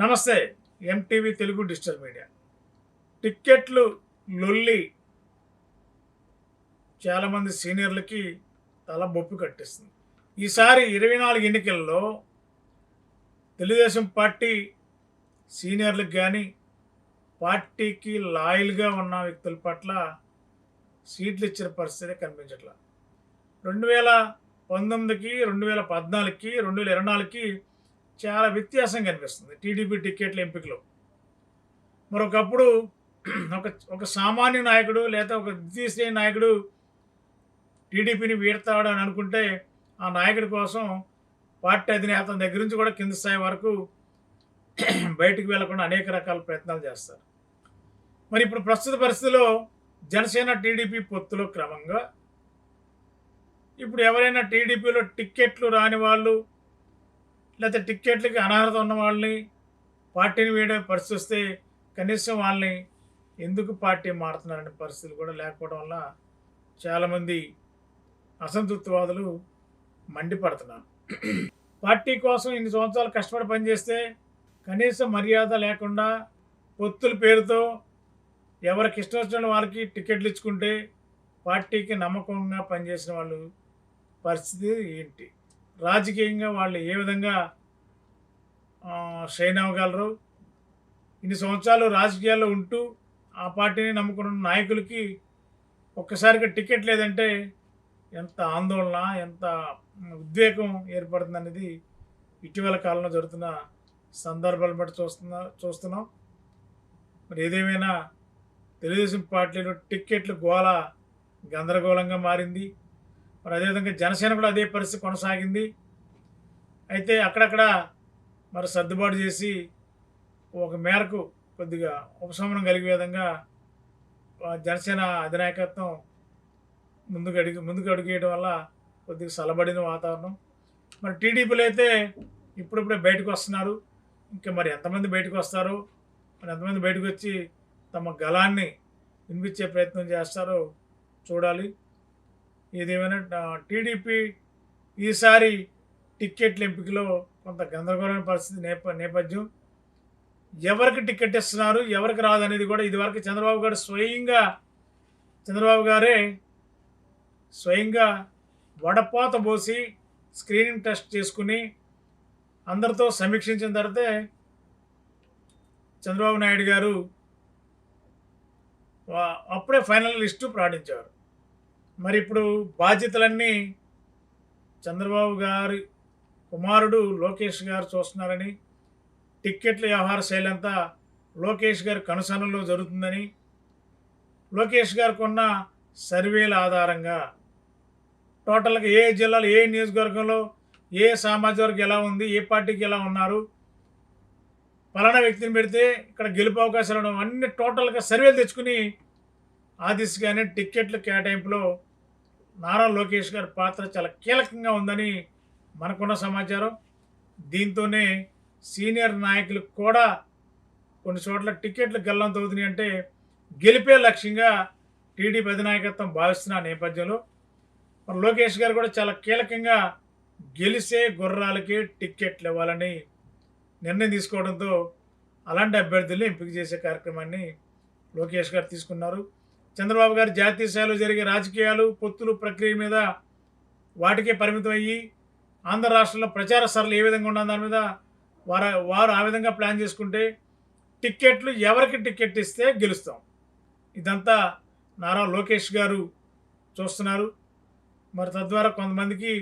నమస్తే MTV Telugu digital media. టిక్కెట్లు లొల్లి. చాలామంది సీనియర్లకి తల బొప్పు కట్టిస్తుంది. ఈసారి ఇరవై నాలుగు ఎన్నికల్లో తెలుగుదేశం పార్టీ సీనియర్లకు కానీ పార్టీకి లాయల్గా ఉన్న వ్యక్తుల పట్ల సీట్లు ఇచ్చిన పరిస్థితి కనిపించట్లా. రెండు వేల పంతొమ్మిదికి రెండు వేల పద్నాలుగుకి రెండు వేల ఇరవై నాలుగుకి చాలా వ్యత్యాసం కనిపిస్తుంది టీడీపీ టికెట్ల ఎంపికలో. మరొకప్పుడు ఒక ఒక సామాన్య నాయకుడు లేదా ఒక ద్వితీయ నాయకుడు టీడీపీని వీడతాడు అని అనుకుంటే ఆ నాయకుడి కోసం పార్టీ అధినేత దగ్గర నుంచి కూడా కింద స్థాయి వరకు బయటికి వెళ్ళకుండా అనేక రకాల ప్రయత్నాలు చేస్తారు. మరి ఇప్పుడు ప్రస్తుత పరిస్థితిలో జనసేన టీడీపీ పొత్తులో క్రమంగా ఇప్పుడు ఎవరైనా టీడీపీలో టిక్కెట్లు రాని వాళ్ళు లేకపోతే టిక్కెట్లకి అనర్హత ఉన్న వాళ్ళని పార్టీని వేయడం పరిస్థితి వస్తే కనీసం వాళ్ళని ఎందుకు పార్టీ మారుతున్నారనే పరిస్థితులు కూడా లేకపోవడం వల్ల చాలామంది అసంతృప్తివాదులు మండిపడుతున్నారు. పార్టీ కోసం ఇన్ని సంవత్సరాలు కష్టపడి పనిచేస్తే కనీసం మర్యాద లేకుండా పొత్తుల పేరుతో ఎవరికి ఇష్టం వచ్చిన వాళ్ళకి టికెట్లు ఇచ్చుకుంటే పార్టీకి నమ్మకంగా పనిచేసిన వాళ్ళు పరిస్థితి ఏంటి? రాజకీయంగా వాళ్ళు ఏ విధంగా షైన్ అవ్వగలరు? ఇన్ని సంవత్సరాలు రాజకీయాల్లో ఉంటూ ఆ పార్టీని నమ్ముకున్న నాయకులకి ఒక్కసారిగా టికెట్ లేదంటే ఎంత ఆందోళన ఎంత ఉద్వేగం ఏర్పడుతుంది అనేది ఇటీవల కాలంలో జరుగుతున్న సందర్భాలు బట్టి చూస్తున్నా చూస్తున్నాం. మరి ఏదేమైనా తెలుగుదేశం పార్టీలో టిక్కెట్లు గోల గందరగోళంగా మారింది. మరి అదేవిధంగా జనసేన కూడా అదే పరిస్థితి కొనసాగింది. అయితే అక్కడక్కడ మరి సర్దుబాటు చేసి ఒక మేరకు కొద్దిగా ఉపశమనం కలిగే విధంగా జనసేన అధినాయకత్వం ముందుకు అడిగి ముందుకు అడిగేయడం వల్ల కొద్దిగా సలబడిన వాతావరణం. మరి టీడీపీలో అయితే ఇప్పుడిప్పుడే బయటకు వస్తున్నారు. ఇంకా మరి ఎంతమంది బయటకు వస్తారో మరి ఎంతమంది బయటకు వచ్చి తమ గలాన్ని వినిపించే ప్రయత్నం చేస్తారో చూడాలి. ఏదేమైనా టీడీపీ ఈసారి టిక్కెట్ల ఎంపికలో కొంత గందరగోళమైన పరిస్థితి నేప నేపథ్యం. ఎవరికి టికెట్ ఇస్తున్నారు ఎవరికి రాదనేది కూడా ఇదివరకు చంద్రబాబు గారు స్వయంగా చంద్రబాబు గారే స్వయంగా వడపోత పోసి స్క్రీనింగ్ టెస్ట్ చేసుకుని అందరితో సమీక్షించిన తర్వాతే చంద్రబాబు నాయుడు గారు అప్పుడే ఫైనల్ లిస్టు ప్రకటించారు మరి ఇప్పుడు బాధ్యతలన్నీ చంద్రబాబు గారి కుమారుడు లోకేష్ గారు చూస్తున్నారని టిక్కెట్ల వ్యవహార శైలి అంతా లోకేష్ గారి కనుసనలో జరుగుతుందని లోకేష్ గారికి ఉన్న సర్వేల ఆధారంగా. టోటల్గా ఏ జిల్లాలో ఏ నియోజకవర్గంలో ఏ సామాజిక వర్గం ఎలా ఉంది ఏ పార్టీకి ఎలా ఉన్నారు పలానా వ్యక్తిని పెడితే ఇక్కడ గెలుపు అవకాశాలు ఉండడం అన్ని టోటల్గా సర్వేలు తెచ్చుకుని ఆ దిశగానే టిక్కెట్ల కేటాయింపులో నారా లోకేష్ గారి పాత్ర చాలా కీలకంగా ఉందని మనకున్న సమాచారం. దీంతోనే సీనియర్ నాయకులకు కూడా కొన్ని చోట్ల టిక్కెట్లు గల్లంత అవుతున్నాయి అంటే గెలిపే లక్ష్యంగా టీడీపీ అధినాయకత్వం భావిస్తున్న నేపథ్యంలో. మరి లోకేష్ గారు కూడా చాలా కీలకంగా గెలిసే గుర్రాలకి టిక్కెట్లు ఇవ్వాలని నిర్ణయం తీసుకోవడంతో అలాంటి అభ్యర్థుల్ని ఎంపిక చేసే కార్యక్రమాన్ని లోకేష్ గారు తీసుకున్నారు. చంద్రబాబు గారు జాతీయ స్థాయిలో జరిగే రాజకీయాలు పొత్తులు ప్రక్రియ మీద వాటికే పరిమితం అయ్యి ఆంధ్ర రాష్ట్రంలో ప్రచార సరళి ఏ విధంగా ఉన్న దాని మీద వారు వారు ఆ విధంగా ప్లాన్ చేసుకుంటే టిక్కెట్లు ఎవరికి టిక్కెట్ ఇస్తే గెలుస్తాం. ఇదంతా నారా లోకేష్ గారు చూస్తున్నారు. మరి తద్వారా కొంతమందికి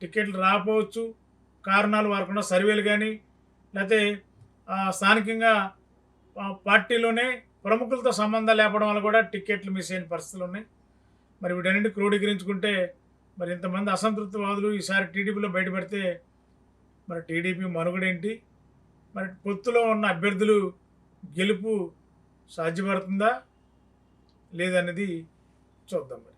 టిక్కెట్లు రాకపోవచ్చు కారణాలు వారికున్న సర్వేలు కానీ లేకపోతే స్థానికంగా పార్టీలోనే ప్రముఖులతో సంబంధం లేపడం వల్ల కూడా టిక్కెట్లు మిస్ అయిన పరిస్థితులు ఉన్నాయి. మరి వీటన్నింటి క్రోడీకరించుకుంటే మరి ఇంతమంది అసంతృప్తివాదులు ఈసారి టీడీపీలో బయటపెడితే మరి టీడీపీ మనుగడేంటి? మరి పొత్తులో ఉన్న అభ్యర్థులు గెలుపు సాధ్యపడుతుందా? లేదనేది చూద్దాం మరి.